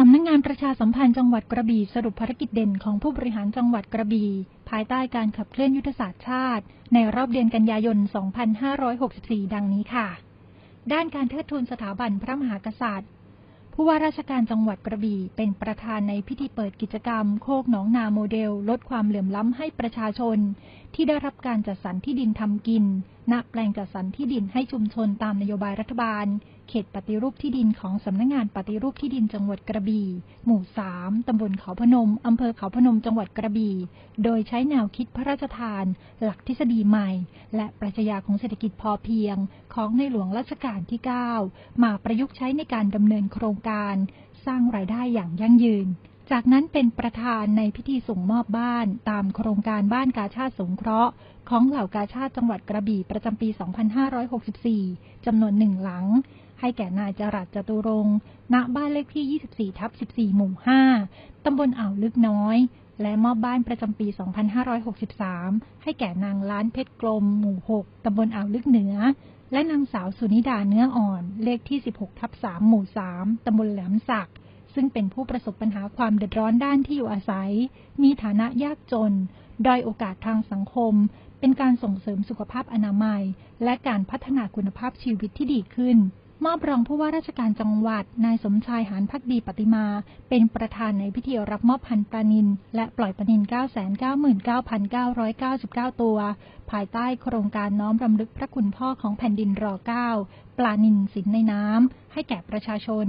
สำนักงงานประชาสัมพันธ์จังหวัดกระบี่สรุปภารกิจเด่นของผู้บริหารจังหวัดกระบี่ภายใต้การขับเคลื่อนยุทธศาสตร์ชาติ ในรอบเดือนกันยายน 2564 ดังนี้ค่ะ ด้านการเทิดทูนสถาบันพระมหากษัตริย์ ผู้ว่าราชการจังหวัดกระบี่เป็นประธานในพิธีเปิดกิจกรรม โคกหนองนาโมเดล ลดความเหลื่อมล้ำให้ประชาชน ที่ได้รับการจัดสรรที่ดินทำกินณแปลงจัดสรรที่ดินให้ชุมชนตามนโยบายรัฐบาล เขตปฏิรูปที่ดินของสำนักงงานปฏิรูปที่ดินจังหวัดกระบี่ หมู่สามตำบลเขาพนม อำเภอเขาพนม จังหวัดกระบี่ โดยใช้แนวคิดพระราชทาน หลักทฤษฎีใหม่ และปรัชญาของเศรษฐกิจพอเพียง ของในหลวงรัชกาลที่ 9 มาประยุกต์ใช้ในการดำเนินโครงการ สร้างรายได้อย่างยั่งยืนจากนั้นเป็นประธานในพิธีส่งมอบบ้านตามโครงการบ้านกาชาติสงเคราะห์ ของเหล่ากาชาติจังหวัดกระบี่ประจำปี 2564 จำนวนหนึ่งหลัง ให้แก่นายจรัสจตุรงณบ้านเลขที่ 24 ทับ 14 หมู่ 5 ตำบลอ่าวลึกน้อย และมอบบ้านประจำปี 2563 ให้แก่นางล้านเพชรกลม หมู่ 6 ตำบลอ่าวลึกเหนือ และนางสาวสุนิดาเนื้ออ่อน เลขที่ 16 ทับ 3 หมู่ 3 ตำบลแหลมสัก ซึ่งเป็นผู้ประสบปัญหาความเดือดร้อนด้านที่อยู่อาศัย มีฐานะยากจน ด้อยโอกาสทางสังคมเป็นการส่งเสริมสุขภาพอนามัย และการพัฒนาคุณภาพชีวิตที่ดีขึ้น มอบรองผู้ว่าราชการจังหวัด นายสมชายหานพักดีปฏิมา เป็นประธานในพิธีรับมอบพันปลานิน และปล่อยปลานิน 999,999 ตัว ภายใต้โครงการน้อมรำลึกพระคุณพ่อของแผ่นดินรอ9ปลานินสินในน้ำ ให้แก่ประชาชน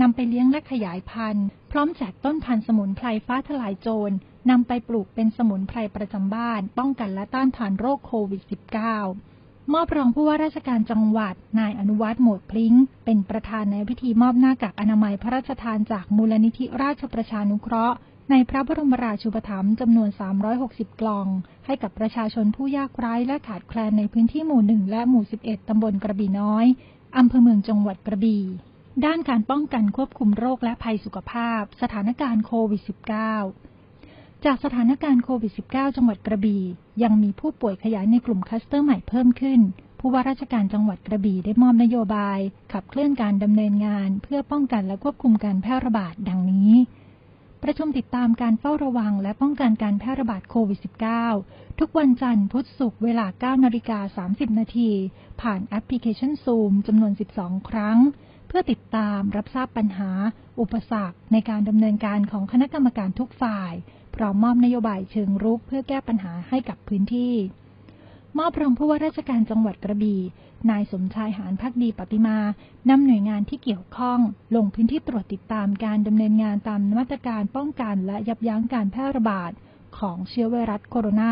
นำไปเลี้ยงและขยายพันธุ์ พร้อมแจกต้นพันธุ์สมุนไพรฟ้าทลายโจรนำไปปลูกเป็นสมุนไพรประจำบ้าน ป้องกันและต้านทานโรคโควิด -19 มอบรองผู้ว่าราชการจังหวัด นายอนุวัฒน์โหมดพลิ้ง เป็นประธานในพิธีมอบหน้ากากอนามัยพระราชทานจากมูลนิธิราชประชานุเคราะห์ ในพระบรมราชูปถัมภ์จำนวน 360 กล่อง ให้กับประชาชนผู้ยากไร้และขาดแคลนในพื้นที่หมู่1และหมู่ 11 ตำบลกระบี่น้อยอำเภอเมืองจังหวัดกระบี่ด้านการป้องกันควบคุมโรคและภัยสุขภาพ สถานการณ์โควิด -19 จากสถานการณ์โควิด -19 จังหวัดกระบี่ยังมีผู้ป่วยขยายในกลุ่มคัสเตอร์ใหม่เพิ่มขึ้น ผู้ว่าราชการจังหวัดกระบี่ได้มอบนโยบาย ขับเคลื่อนการดำเนินงาน เพื่อป้องกันและควบคุมการแพร่ระบาดดังนี้ ประชุมติดตามการเฝ้าระวังและป้องกันการแพร่ระบาดโควิด -19 ทุกวันจันทร์พุธศุกร์เวลา 9นาฬิกา30 นาทีผ่านแอปพลิเคชัน Zoom จำนวน 12 ครั้งพื่อติดตามรับทราบปัญหา อุปสรรคในการดำเนินการของคณะกรรมการทุกฝ่าย พร้อมมอบนโยบายเชิงรุกเพื่อแก้ปัญหาให้กับพื้นที่ มอบรองผู้ว่าราชการจังหวัดกระบี่นายสมชายหานพักดีปฏิมานำหน่วยงานที่เกี่ยวข้อง ลงพื้นที่ตรวจติดตามการดำเนินงานตามมาตรการป้องกันและยับยั้งการแพร่ระบาดของเชื้อไวรัสโคโรนา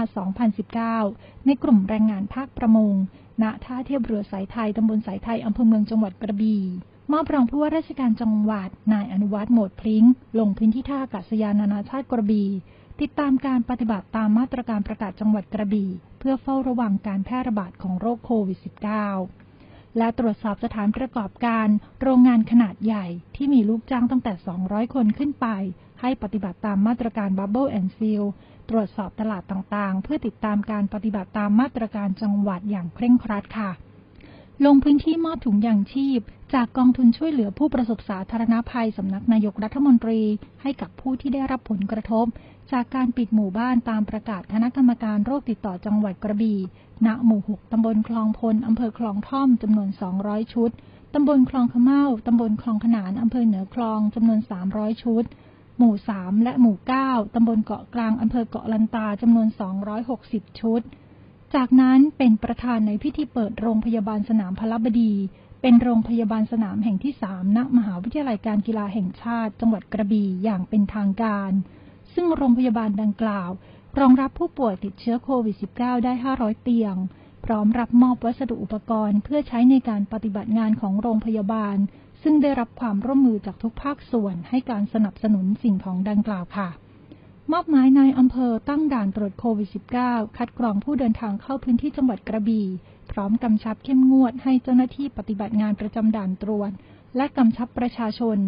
2019 ในกลุ่มแรงงานภาคประมง ณ ท่าเทียบเรือสายไทย ตำบลสายไทย อำเภอเมืองจังหวัดกระบี่ มอบรองผู้ว่าราชการจังหวัด นายอนุวัฒน์โหมดพริ้งลงพื้นที่ท่าอากาศยานนานาชาติกระบี่ ติดตามการปฏิบัติตามมาตรการประกาศจังหวัดกระบี่ เพื่อเฝ้าระวังการแพร่ระบาดของโรคโควิด -19 และตรวจสอบสถานประกอบการ โรงงานขนาดใหญ่ที่มีลูกจ้างตั้งแต่ 200 คนขึ้นไป ให้ปฏิบัติตามมาตรการ Bubble and Seal ตรวจสอบตลาดต่างๆ เพื่อติดตามการปฏิบัติตามมาตรการจังหวัดอย่างเคร่งครัดค่ะ ลงพื้นที่มอบถุงยางชีพ จากกองทุนช่วยเหลือผู้ประสบสาธารณภัยสำนักนายกรัฐมนตรี ให้กับผู้ที่ได้รับผลกระทบ จากการปิดหมู่บ้านตามประกาศคณะกรรมการโรคติดต่อจังหวัดกระบี่ณหมู่ 6 ตำบลคลองพล อำเภอคลองท่อม จำนวน 200 ชุด ตำบลคลองขะเมาตำบลคลองขนาน อำเภอเหนือคลอง จำนวน 300 ชุด หมู่ 3 และหมู่ 9 ตำบลเกาะกลาง อำเภอเกาะลันตา จำนวน 260 ชุด จากนั้นเป็นประธานในพิธีเปิดโรงพยาบาลสนามพลบดี เป็นโรงพยาบาลสนามแห่งที่สามณมหาวิทยาลัยการกีฬาแห่งชาติ จังหวัดกระบี่อย่างเป็นทางการ ซึ่งโรงพยาบาลดังกล่าว รองรับผู้ป่วยติดเชื้อโควิด -19 ได้ 500 เตียง พร้อมรับมอบวัสดุอุปกรณ์ เพื่อใช้ในการปฏิบัติงานของโรงพยาบาล ซึ่งได้รับความร่วมมือจากทุกภาคส่วนให้การสนับสนุนสิ่งของดังกล่าวค่ะ มอบหมายนายอำเภอตั้งด่านตรวจโควิด -19 คัดกรองผู้เดินทางเข้าพื้นที่จังหวัดกระบี่ พร้อมกำชับเข้มงวดให้เจ้าหน้าที่ปฏิบัติงานประจำด่านตรวจ และกำชับประชาชน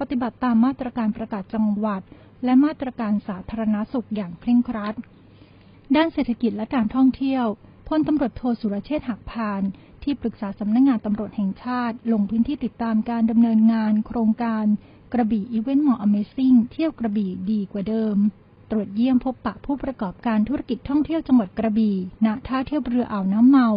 ปฏิบัติตามมาตรการประกาศจังหวัด และมาตรการสาธารณสุขอย่างเคร่งครัด ด้านเศรษฐกิจและการท่องเที่ยวพลตำรวจโทสุรเชษฐ์หักพาน ที่ปรึกษาสำนักงงานตำรวจแห่งชาติ ลงพื้นที่ติดตามการดำเนินงาน โครงการ กระบี่อีเวนต์มอ Amazing เที่ยวกระบี่ดีกว่าเดิม ตรวจเยี่ยมพบปะผู้ประกอบการธุรกิจท่องเที่ยวจังหวัดกระบี่ณท่าเทียบเรืออ่าวน้ำเมา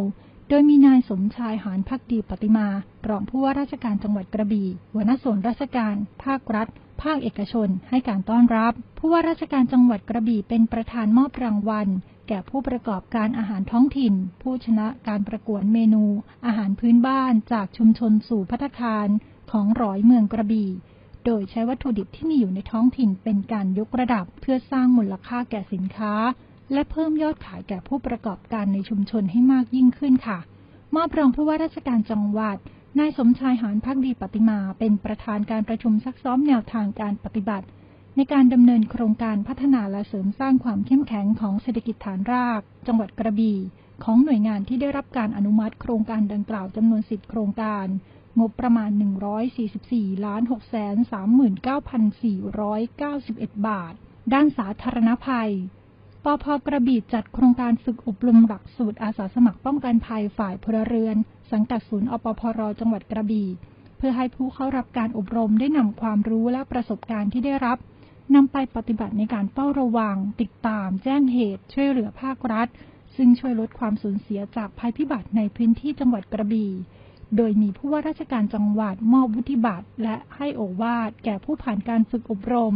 โดยมีนายสมชายหานพักดีปฏิมา รองผู้ว่าราชการจังหวัดกระบี่หัวหน้าส่วนราชการ ภาครัฐ ภาคเอกชน ให้การต้อนรับ ผู้ว่าราชการจังหวัดกระบี่เป็นประธานมอบรางวัลแก่ผู้ประกอบการอาหารท้องถิ่น ผู้ชนะการประกวดเมนู อาหารพื้นบ้านจากชุมชนสู่พัตคารของร้อยเมืองกระบี่ โดยใช้วัตถุดิบที่มีอยู่ในท้องถิ่นเป็นการยกระดับ เพื่อสร้างมูลค่าแก่สินค้า และเพิ่มยอดขายแก่ผู้ประกอบการในชุมชนให้มากยิ่งขึ้นค่ะ มอบรองผู้ว่าราชการจังหวัดนายสมชายหานพักดีปฏิมา เป็นประธานการประชุมซักซ้อมแนวทางการปฏิบัติ ในการดำเนินโครงการพัฒนาและเสริมสร้างความเข้มแข็งของเศรษฐกิจฐานราก จังหวัดกระบี่ของหน่วยงานที่ได้รับการอนุมัติโครงการดังกล่าวจำนวนสิบโครงการ งบประมาณ 144ล้าน6 39,491 บาท ด้านสาธารณภัย ปพกระบี่จัดโครงการฝึกอบรมหลักสูตรอาสาสมัครป้องกันภัยฝ่ายพลเรือน สังกัดศูนย์อปพรจังหวัดกระบี่ เพื่อให้ผู้เข้ารับการอบรมได้นำความรู้และประสบการณ์ที่ได้รับนำไปปฏิบัติในการเฝ้าระวัง ติดตาม แจ้งเหตุ ช่วยเหลือภาครัฐ ซึ่งช่วยลดความสูญเสียจากภัยพิบัติในพื้นที่จังหวัดกระบี่ โดยมีผู้ว่าราชการจังหวัดมอบวุฒิบัตรและให้โอวาทแก่ผู้ผ่านการฝึกอบรม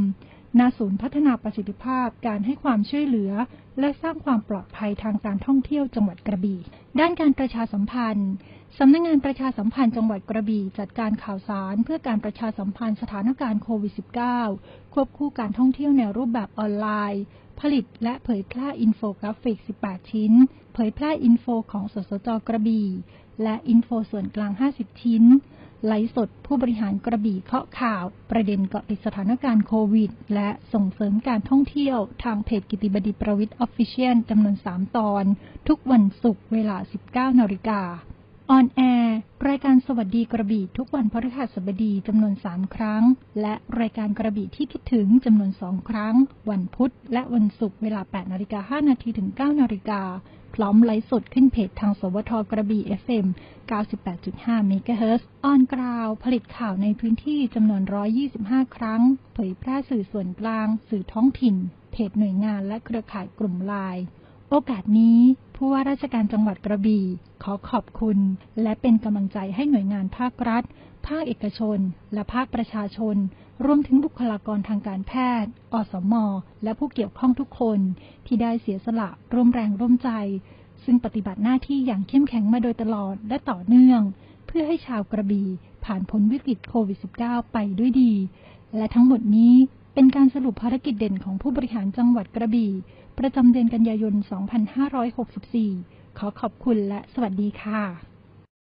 ณศูนย์พัฒนาประสิทธิภาพการให้ความช่วยเหลือ และสร้างความปลอดภัยทางการท่องเที่ยวจังหวัดกระบี่ ด้านการประชาสัมพันธ์สำนักงงานประชาสัมพันธ์จังหวัดกระบี่จัดการข่าวสารเพื่อการประชาสัมพันธ์สถานการณ์โควิด -19 ควบคู่การท่องเที่ยวในรูปแบบออนไลน์ ผลิตและเผยแพร่อินโฟกราฟิก 18 ชิ้นเผยแพร่อินโฟของสสจกระบี่ และอินโฟส่วนกลาง 50 ชิ้น ไลฟ์สดผู้บริหารกระบี่เคาะข่าว ประเด็นเกาะติดสถานการณ์โควิด และส่งเสริมการท่องเที่ยวทางเพจกิติบดีประวิทย์ออฟฟิเชียลจำนวน 3 ตอน ทุกวันศุกร์เวลา 19นาฬิกาออนแอร์รายการสวัสดีกระบี่ทุกวันพฤหัสบดีจำนวน 3 ครั้ง และรายการกระบี่ที่คิดถึงจำนวน 2 ครั้ง วันพุธและวันศุกร์เวลา 8 นาฬิกา5นาทีถึง 9 นาฬิกา พร้อมไลฟ์สดขึ้นเพจทางสวทกระบี่ FM 98.5เมกะเฮิรตซ์ออนกราวผลิตข่าวในพื้นที่จำนวน 125 ครั้ง เผยแพร่สื่อส่วนกลาง สื่อท้องถิ่น เพจหน่วยงานและเครือข่ายกลุ่มไลน์ โอกาสนี้ผู้ว่าราชการจังหวัดกระบี่ขอขอบคุณ และเป็นกำลังใจให้หน่วยงานภาครัฐ ภาคเอกชน และภาคประชาชน รวมถึงบุคลากรทางการแพทย์ อสม และผู้เกี่ยวข้องทุกคน ที่ได้เสียสละร่วมแรงร่วมใจ ซึ่งปฏิบัติหน้าที่อย่างเข้มแข็งมาโดยตลอดและต่อเนื่อง เพื่อให้ชาวกระบี่ผ่านพ้นวิกฤตโควิด -19 ไปด้วยดี และทั้งหมดนี้เป็นการสรุปภารกิจเด่นของผู้บริหารจังหวัดกระบี่ ประจำเดือนกันยายน 2564 ขอขอบคุณและสวัสดีค่ะ